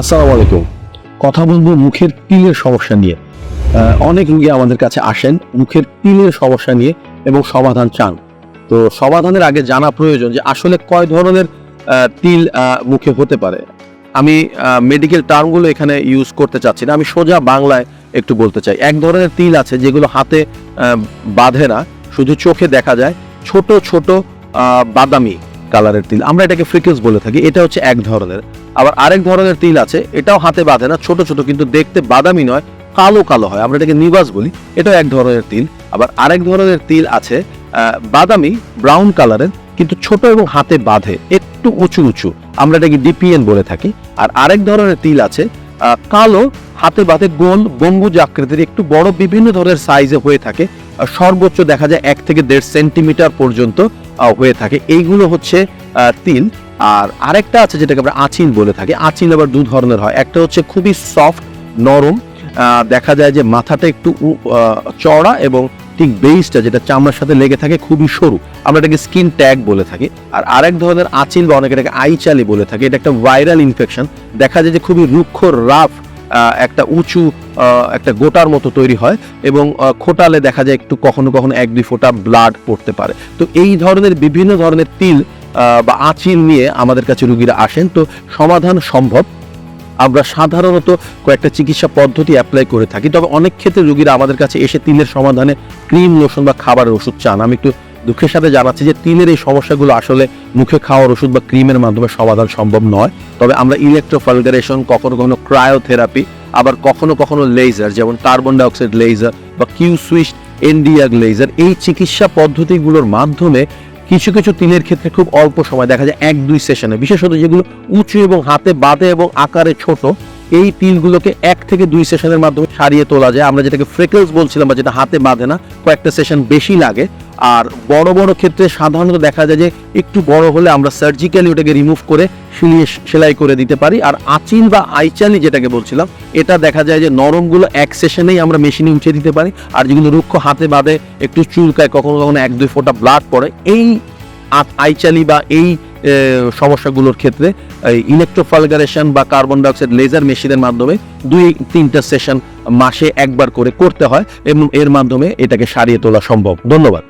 আসসালামু আলাইকুম। কথা বলব মুখের তিলের সমস্যা নিয়ে। অনেক রুগী আমাদের কাছে আসেন মুখের তিলের সমস্যা নিয়ে এবং সমাধান চান। তো সমাধানের আগে জানা প্রয়োজন যে আসলে কয় ধরনের তিল মুখে হতে পারে। আমি মেডিকেল টার্মগুলো এখানে ইউজ করতে চাচ্ছি না। আমি সোজা বাংলায় একটু বলতে চাই। এক ধরনের তিল আছে যেগুলো হাতে বাঁধে না, শুধু চোখে দেখা যায়। ছোট ছোট বাদামি। কালারের তিল। আমরা এটাকে ফ্রিকেলস বলে থাকি, এটা হচ্ছে এক ধরনের। আবার আরেক ধরনের তিল আছে, এটাও হাতে বাঁধে না, ছোট ছোট, কিন্তু দেখতে বাদামি নয়, কালো কালো হয়। আমরা এটাকে নিবাস বলি, এটাও এক ধরনের তিল। আবার আরেক ধরনের তিল আছে বাদামি ব্রাউন কালারের, কিন্তু ছোট এবং হাতে বাঁধে, একটু উঁচু উঁচু। আমরা এটাকে ডিপিএন বলে থাকি। আর আরেক ধরনের তিল আছে কালো, হাতে বাঁধে গোল, গম্বুজ আকৃতির, একটু বড়, বিভিন্ন ধরনের সাইজে হয়ে থাকে। সর্বোচ্চ দেখা যায় এক থেকে দেড় সেন্টিমিটার পর্যন্ত। হয়ে থাকে। এইগুলো হচ্ছে তিল। আর আরেকটা আছে যেটাকে আমরা আচিল বলে থাকি। আচিল আবার দু ধরনের হয়। একটা হচ্ছে খুবই সফট নরম। দেখা যায় যে মাথাটা একটু চওড়া এবং ঠিক বেইসটা যেটা চামড়ার সাথে লেগে থাকে খুবই সরু। আমরা এটাকে স্কিন ট্যাগ বলে থাকি। আর আরেক ধরনের আচিল বা অনেকে এটাকে আইচালি বলে থাকে। এটা একটা ভাইরাল ইনফেকশন দেখা যায় যে খুবই রুক্ষ রাফ একটা উঁচু একটা গোটার মতো তৈরি হয় এবং খোটালে দেখা যায় একটু কখনো কখনো এক দুই ফোঁটা ব্লাড পড়তে পারে। তো এই ধরনের বিভিন্ন ধরনের তিল বা আঁচিল নিয়ে আমাদের কাছে রুগীরা আসেন। তো সমাধান সম্ভব। আমরা সাধারণত কয়েকটা চিকিৎসা পদ্ধতি অ্যাপ্লাই করে থাকি। তবে অনেক ক্ষেত্রে রুগীরা আমাদের কাছে এসে তিলের সমাধানে ক্রিম, লোশন বা খাবারের ওষুধ চান। আমি একটু দুঃখের সাথে জানাচ্ছি যে তিলের এই সমস্যাগুলো আসলে মুখে খাওয়ার ওষুধ বা ক্রিমের মাধ্যমে সমাধান সম্ভব নয়। তবে আমরা ইলেকট্রোফালগারেশন কখনো কখনো ক্রায়োথেরাপি আবার কখনো কখনো লেজার যেমন কার্বন ডাইঅক্সাইড লেজার বা কিউ সুইচ এনডিআর লেজার এই চিকিৎসা পদ্ধতিগুলোর মাধ্যমে কিছু কিছু তিলের ক্ষেত্রে খুব অল্প সময়, দেখা যায় এক দুই সেশনে। বিশেষত যেগুলো উঁচু এবং হাতে বাঁধে এবং আকারে ছোট, এই তিলগুলোকে এক থেকে দুই সেশনের মাধ্যমে সারিয়ে তোলা যায়। আমরা যেটাকে ফ্রেকেলস বলছিলাম বা যেটা হাতে বাঁধে না, কয়েকটা সেশন বেশি লাগে। আর বড় বড় ক্ষেত্রে সাধারণত দেখা যায় যে একটু বড় হলে আমরা সার্জিক্যালি ওটাকে রিমুভ করে সিলিয়ে সেলাই করে দিতে পারি। আর আচিল বা আইচালি যেটাকে বলছিলাম, এটা দেখা যায় যে নরমগুলো এক সেশনেই আমরা মেশিনে উঠিয়ে দিতে পারি। আর যেগুলো রুক্ষ হাতে বাঁধে একটু চুলকায় কখনো কখনো এক দুই ফোঁটা ব্লাড পড়ে, এই আইচালি বা এই সমস্যাগুলোর ক্ষেত্রে ইলেকট্রোফালগারেশন বা কার্বন ডাইঅক্সাইড লেজার মেশিনের মাধ্যমে দুই, তিনটা সেশন মাসে একবার করে করতে হয় এবং এর মাধ্যমে এটাকে সারিয়ে তোলা সম্ভব। ধন্যবাদ।